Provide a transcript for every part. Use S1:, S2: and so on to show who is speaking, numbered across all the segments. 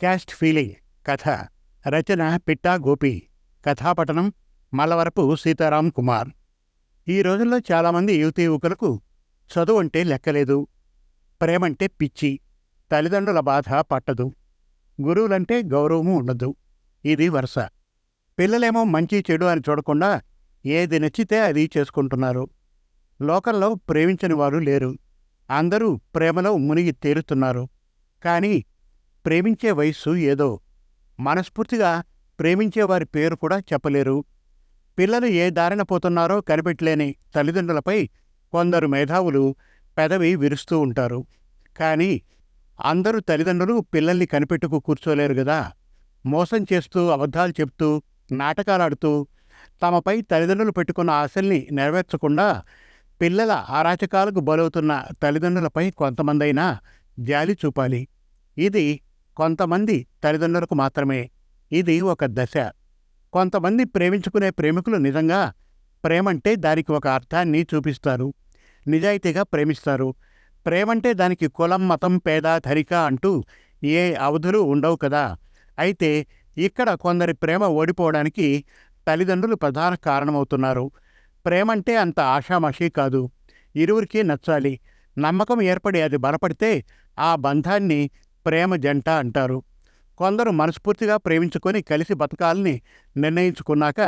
S1: Caste feeling కథ రచన పిట్టా గోపి కథాపఠనం మలవరపు సీతారాం కుమార్. ఈ రోజుల్లో చాలామంది యువతీ యువకులకు చదువు అంటే లెక్కలేదు ప్రేమంటే పిచ్చి తల్లిదండ్రుల బాధ పట్టదు గురువులంటే గౌరవము ఉండదు. ఇది వరుస. పిల్లలేమో మంచి చెడు అని చూడకుండా ఏది నచ్చితే అది చేసుకుంటున్నారు. లోకంలో ప్రేమించని వారు లేరు. అందరూ ప్రేమలో మునిగి తేలుతున్నారు కానీ ప్రేమించే వయస్సు ఏదో. మనస్ఫూర్తిగా ప్రేమించే వారి పేరు కూడా చెప్పలేరు. పిల్లలు ఏ దారిన పోతున్నారో కనిపెట్టలేని తల్లిదండ్రులపై కొందరు మేధావులు పెదవి విరుస్తూ ఉంటారు. కానీ అందరూ తల్లిదండ్రులు పిల్లల్ని కనిపెట్టుకు కూర్చోలేరు గదా. మోసం చేస్తూ అబద్ధాలు చెప్తూ నాటకాలాడుతూ తమపై తల్లిదండ్రులు పెట్టుకున్న ఆశల్ని నెరవేర్చకుండా పిల్లల అరాచకాలకు బలవుతున్న తల్లిదండ్రులపై కొంతమందైనా జాలి చూపాలి. ఇది కొంతమంది తల్లిదండ్రులకు మాత్రమే. ఇది ఒక దశ. కొంతమంది ప్రేమించుకునే ప్రేమికులు నిజంగా ప్రేమంటే దానికి ఒక అర్థాన్ని చూపిస్తారు. నిజాయితీగా ప్రేమిస్తారు. ప్రేమంటే దానికి కులం మతం పేద ధరిక అంటూ ఏ అవధులు ఉండవు కదా. అయితే ఇక్కడ కొందరి ప్రేమ ఓడిపోవడానికి తల్లిదండ్రులు ప్రధాన కారణమవుతున్నారు. ప్రేమంటే అంత ఆషామాషీ కాదు. ఇరువురికి నచ్చాలి. నమ్మకం ఏర్పడి అది బలపడితే ఆ బంధాన్ని ప్రేమ జంట అంటారు. కొందరు మనస్ఫూర్తిగా ప్రేమించుకొని కలిసి బతకాలని నిర్ణయించుకున్నాక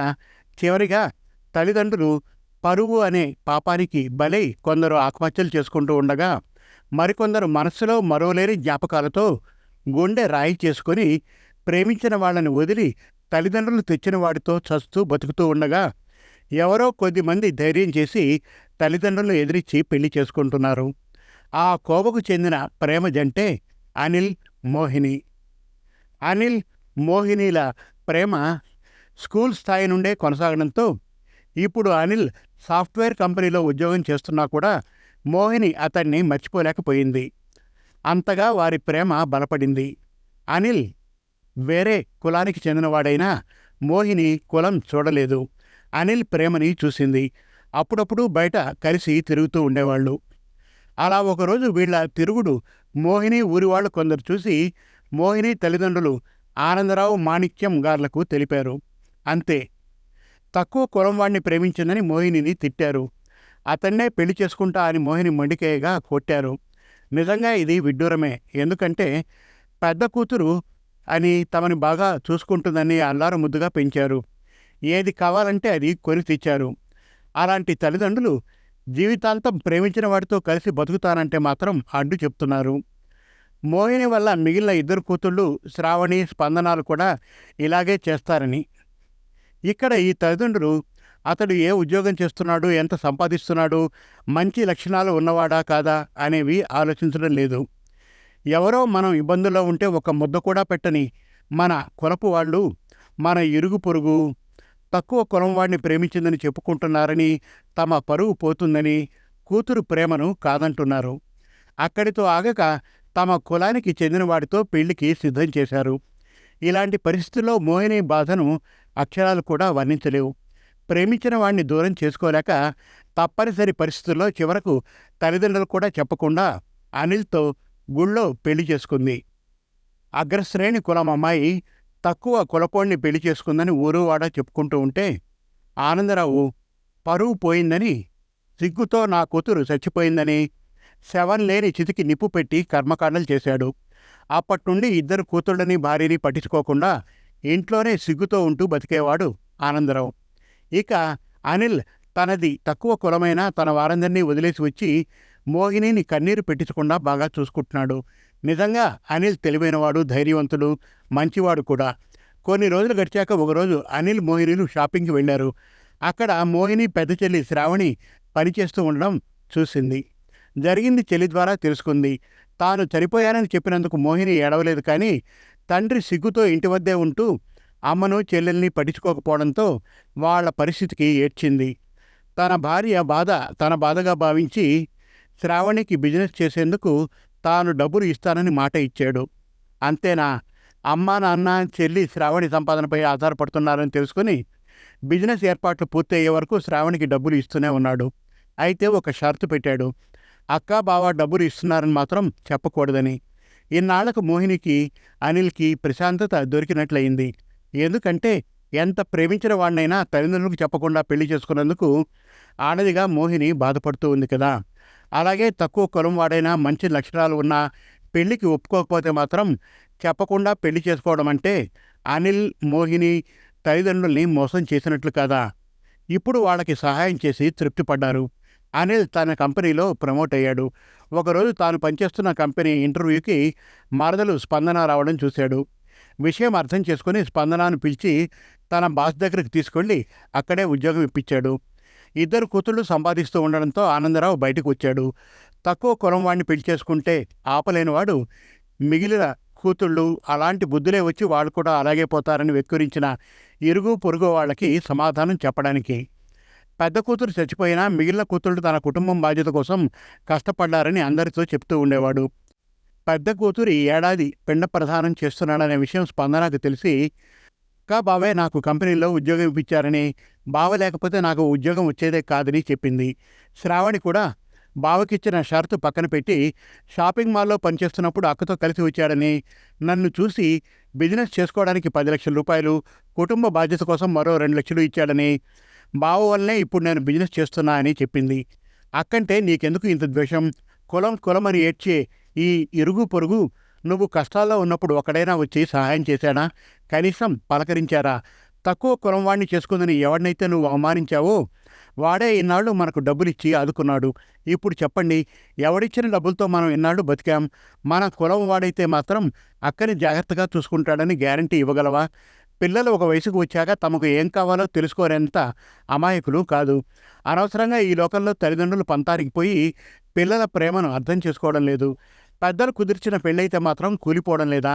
S1: చివరిగా తల్లిదండ్రులు పరువు అనే పాపానికి బలై కొందరు ఆత్మహత్యలు చేసుకుంటూ ఉండగా మరికొందరు మనస్సులో మరోలేని జ్ఞాపకాలతో గుండె రాయి చేసుకొని ప్రేమించిన వాళ్ళని వదిలి తల్లిదండ్రులు తెచ్చిన వాడితో చస్తూ బతుకుతూ ఉండగా ఎవరో కొద్దిమంది ధైర్యం చేసి తల్లిదండ్రులను ఎదిరించి పెళ్ళి చేసుకుంటున్నారు. ఆ కోవకు చెందిన ప్రేమ జంటే అనిల్ మోహిని. అనిల్ మోహినీల ప్రేమ స్కూల్ స్థాయి నుండే కొనసాగడంతో ఇప్పుడు అనిల్ సాఫ్ట్వేర్ కంపెనీలో ఉద్యోగం చేస్తున్నా కూడా మోహిని అతన్ని మర్చిపోలేకపోయింది. అంతగా వారి ప్రేమ బలపడింది. అనిల్ వేరే కులానికి చెందినవాడైనా మోహిని కులం చూడలేదు. అనిల్ ప్రేమని చూసింది. అప్పుడప్పుడు బయట కలిసి తిరుగుతూ ఉండేవాళ్ళు. అలా ఒకరోజు వీళ్ళ తిరుగుడు మోహిని ఊరి వాళ్ళు కొందరు చూసి మోహిని తల్లిదండ్రులు ఆనందరావు మాణిక్యం గార్లకు తెలిపారు. అంతే. తక్కువ కులం వాణ్ణి ప్రేమించిందని మోహినిని తిట్టారు. అతన్నే పెళ్ళి చేసుకుంటా అని మోహిని మండికేయగా కొట్టారు. నిజంగా ఇది విడ్డూరమే. ఎందుకంటే పెద్ద కూతురు అని తమని బాగా చూసుకుంటుందని అల్లారు ముద్దుగా పెంచారు. ఏది కావాలంటే అది కొని తెచ్చారు. అలాంటి తల్లిదండ్రులు జీవితాంతం ప్రేమించిన వాడితో కలిసి బతుకుతానంటే మాత్రం అడ్డు చెప్తున్నారు. మోహిని వల్ల మిగిలిన ఇద్దరు కూతుళ్ళు శ్రావణి స్పందనాలు కూడా ఇలాగే చేస్తారని. ఇక్కడ ఈ తల్లిదండ్రులు అతడు ఏ ఉద్యోగం చేస్తున్నాడు ఎంత సంపాదిస్తున్నాడు మంచి లక్షణాలు ఉన్నవాడా కాదా? అనేవి ఆలోచించడం లేదు. ఎవరో మనం ఇబ్బందుల్లో ఉంటే ఒక ముద్ద కూడా పెట్టని మన కొలపు వాళ్ళు మన ఇరుగు పొరుగు తక్కువ కులం వాడిని ప్రేమించిందని చెప్పుకుంటున్నారని తమ పరువు పోతుందని కూతురు ప్రేమను కాదంటున్నారు. అక్కడితో ఆగక తమ కులానికి చెందిన వాడితో పెళ్ళికి సిద్ధం చేశారు. ఇలాంటి పరిస్థితుల్లో మోహిని బాధను అక్షరాలు కూడా వర్ణించలేవు. ప్రేమించిన వాడిని దూరం చేసుకోలేక తప్పనిసరి పరిస్థితుల్లో చివరకు తల్లిదండ్రులు కూడా చెప్పకుండా అనిల్తో గుళ్ళో పెళ్ళి చేసుకుంది. అగ్రశ్రేణి కులం అమ్మాయి తక్కువ కులపోడిని పెళ్ళి చేసుకుందని ఊరువాడ చెప్పుకుంటూ ఉంటే ఆనందరావు పరువు పోయిందని సిగ్గుతో నా కూతురు చచ్చిపోయిందని శవం లేని చితికి నిప్పు పెట్టి కర్మకాండలు చేశాడు. అప్పటి నుండి ఇద్దరు కూతుళ్ళని భార్యని పట్టించుకోకుండా ఇంట్లోనే సిగ్గుతో ఉంటూ బతికేవాడు ఆనందరావు. ఇక అనిల్ తనది తక్కువ కులమైన తన వారందరినీ వదిలేసి వచ్చి మోహినిని కన్నీరు పెట్టించకుండా బాగా చూసుకుంటున్నాడు. నిజంగా అనిల్ తెలివైనవాడు ధైర్యవంతుడు మంచివాడు కూడా. కొన్ని రోజులు గడిచాక ఒకరోజు అనిల్ మోహినీలు షాపింగ్కి వెళ్ళారు. అక్కడ మోహిని పెద్ద చెల్లి శ్రావణి పనిచేస్తూ ఉండడం చూసింది. జరిగింది చెల్లి ద్వారా తెలుసుకుంది. తాను చనిపోయానని చెప్పినందుకు మోహిని ఏడవలేదు కానీ తండ్రి సిగ్గుతో ఇంటి వద్దే ఉంటూ అమ్మను చెల్లెల్ని పట్టించుకోకపోవడంతో వాళ్ళ పరిస్థితికి ఏడ్చింది. తన భార్య బాధ తన బాధగా భావించి శ్రావణికి బిజినెస్ చేసేందుకు తాను డబ్బులు ఇస్తానని మాట ఇచ్చాడు. అంతేనా? అమ్మ నాన్న చెల్లి శ్రావణి సంపాదనపై ఆధారపడుతున్నారని తెలుసుకుని బిజినెస్ ఏర్పాట్లు పూర్తయ్యే వరకు శ్రావణికి డబ్బులు ఇస్తూనే ఉన్నాడు. అయితే ఒక షరతు పెట్టాడు. అక్క బావ డబ్బులు ఇస్తున్నారని మాత్రం చెప్పకూడదని. ఇన్నాళ్ళకు మోహినికి అనిల్కి ప్రశాంతత దొరికినట్లయింది. ఎందుకంటే ఎంత ప్రేమించిన వాడినైనా తల్లిదండ్రులకు చెప్పకుండా పెళ్ళి చేసుకున్నందుకు ఆడదిగా మోహిని బాధపడుతూ ఉంది కదా. అలాగే తక్కువ కులం వాడైనా మంచి లక్షణాలు ఉన్న పెళ్ళికి ఒప్పుకోకపోతే మాత్రం చెప్పకుండా పెళ్ళి చేసుకోవడం అంటే అనిల్ మోహిని తల్లిదండ్రుల్ని మోసం చేసినట్లు కదా? ఇప్పుడు వాళ్ళకి సహాయం చేసి తృప్తిపడ్డారు. అనిల్ తన కంపెనీలో ప్రమోట్ అయ్యాడు. ఒకరోజు తాను పనిచేస్తున్న కంపెనీ ఇంటర్వ్యూకి మరదలు స్పందన రావడం చూశాడు. విషయం అర్థం చేసుకుని స్పందనను పిలిచి తన బాస్ దగ్గరికి తీసుకెళ్ళి అక్కడే ఉద్యోగం ఇప్పించాడు. ఇద్దరు కూతుళ్ళు సంపాదిస్తూ ఉండడంతో ఆనందరావు బయటకు వచ్చాడు. తక్కువ కులం వాడిని పెళ్చేసుకుంటే ఆపలేనివాడు మిగిలిన కూతుళ్ళు అలాంటి బుద్ధులే వచ్చి వాళ్ళు కూడా అలాగే పోతారని వెక్కిరించిన ఇరుగు పొరుగు వాళ్ళకి సమాధానం చెప్పడానికి. పెద్ద కూతురు చచ్చిపోయినా మిగిలిన కూతుళ్ళు తన కుటుంబం బాధ్యత కోసం కష్టపడ్డారని అందరితో చెప్తూ ఉండేవాడు. పెద్ద కూతురు ఈ ఏడాది పిండ ప్రధానం చేస్తున్నాడనే విషయం స్పందనకు తెలిసి కా బావే నాకు కంపెనీలో ఉద్యోగం ఇప్పించారని బావ లేకపోతే నాకు ఉద్యోగం వచ్చేదే కాదని చెప్పింది. శ్రావణి కూడా బావకిచ్చిన షరతు పక్కన పెట్టి షాపింగ్ మాల్లో పనిచేస్తున్నప్పుడు అక్కతో కలిసి వచ్చాడని నన్ను చూసి బిజినెస్ చేసుకోవడానికి పది లక్షల రూపాయలు కుటుంబ బాధ్యత కోసం మరో రెండు లక్షలు ఇచ్చాడని బావ వల్లనే ఇప్పుడు నేను బిజినెస్ చేస్తున్నా అని చెప్పింది. అక్కంటే నీకెందుకు ఇంత ద్వేషం? కులం కులం అని ఏడ్చే ఈ ఇరుగు పొరుగు నువ్వు కష్టాల్లో ఉన్నప్పుడు ఒకడైనా వచ్చి సహాయం చేశాడా కనీసం పలకరించారా? తక్కువ కులం వాడిని చేసుకుందని ఎవడినైతే నువ్వు అవమానించావో వాడే ఇన్నాళ్ళు మనకు డబ్బులిచ్చి ఆదుకున్నాడు. ఇప్పుడు చెప్పండి ఎవడిచ్చిన డబ్బులతో మనం ఇన్నాళ్ళు బతికాం? మన కులం వాడైతే మాత్రం అక్కని జాగ్రత్తగా చూసుకుంటాడని గ్యారంటీ ఇవ్వగలవా? పిల్లలు ఒక వయసుకు వచ్చాక తమకు ఏం కావాలో తెలుసుకోరేంత అమాయకులు కాదు. అనవసరంగా ఈ లోకంలో తల్లిదండ్రులు పంతానికి పోయి పిల్లల ప్రేమను అర్థం చేసుకోవడం లేదు. పెద్దలు కుదిర్చిన పెళ్ళైతే మాత్రం కూలిపోవడం లేదా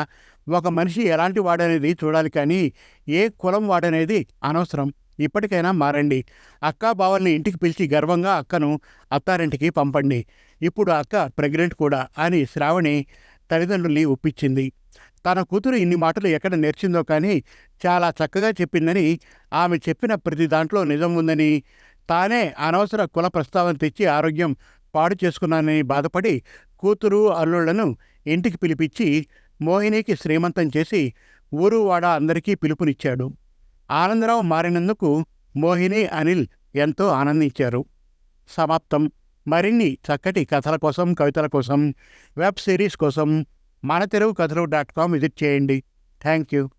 S1: ఒక మనిషి ఎలాంటి వాడనేది చూడాలి కానీ ఏ కులం వాడనేది అనవసరం. ఇప్పటికైనా మారండి. అక్క బావల్ని ఇంటికి పిలిచి గర్వంగా అక్కను అత్తారింటికి పంపండి. ఇప్పుడు అక్క ప్రెగ్నెంట్ కూడా అని శ్రావణి తల్లిదండ్రుల్ని ఒప్పించింది. తన కూతురు ఇన్ని మాటలు ఎక్కడ నేర్చిందో కానీ చాలా చక్కగా చెప్పిందని ఆమె చెప్పిన ప్రతి దాంట్లో నిజం ఉందని తానే అనవసర కుల ప్రస్తావన తెచ్చి ఆరోగ్యం పాడు చేసుకున్నానని బాధపడి కూతురు అల్లుళ్ళను ఇంటికి పిలిపించి మోహినికి శ్రీమంతం చేసి ఊరు వాడ అందరికీ పిలుపునిచ్చాడు. ఆనందరావు మారినందుకు మోహిని అనిల్ ఎంతో ఆనందించారు. సమాప్తం. మరిన్ని చక్కటి కథల కోసం కవితల కోసం వెబ్ సిరీస్ కోసం మన తెలుగు కథలు డాట్ కామ్ విజిట్ చేయండి. Thank you